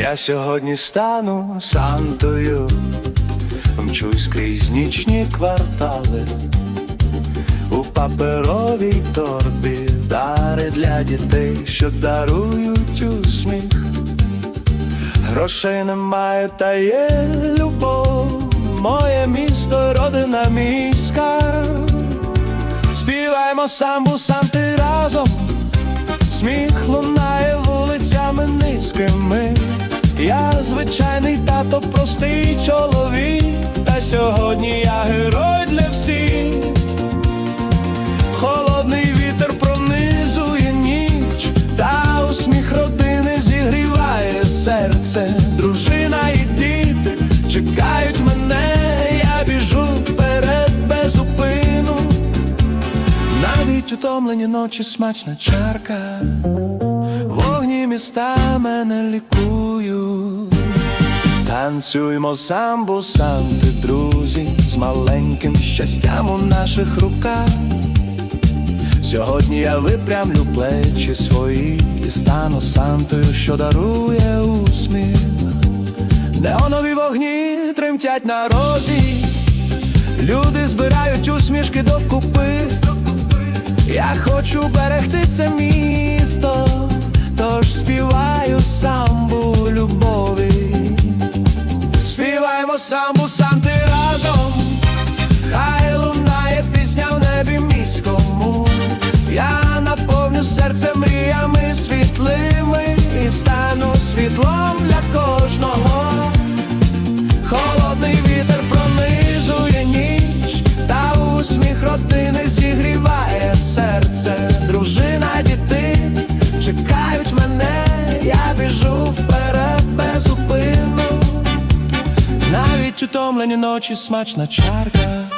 Я сьогодні стану Сантою, мчусь крізь нічні квартали, у паперовій торбі дари для дітей, що дарують усміх. Грошей немає, та є любов, моє місто, родина мій скарб. Співаємо самбу санти разом, сміх простий чоловік, та сьогодні я герой для всіх. Холодний вітер пронизує ніч, та усміх родини зігріває серце. Дружина і діти чекають мене, я біжу вперед без зупину. Навіть утомлені ночі смачна чарка, вогні міста мене лікують. Танцюймо самбу, санти, друзі, з маленьким щастям у наших руках. Сьогодні я випрямлю плечі свої і стану сантою, що дарує усміх. Неонові вогні тремтять на розі, люди збирають усмішки докупи. Я хочу берегти це місто, Співаємо самбу санти разом, хай лунає Навіть ночі смачна чарка.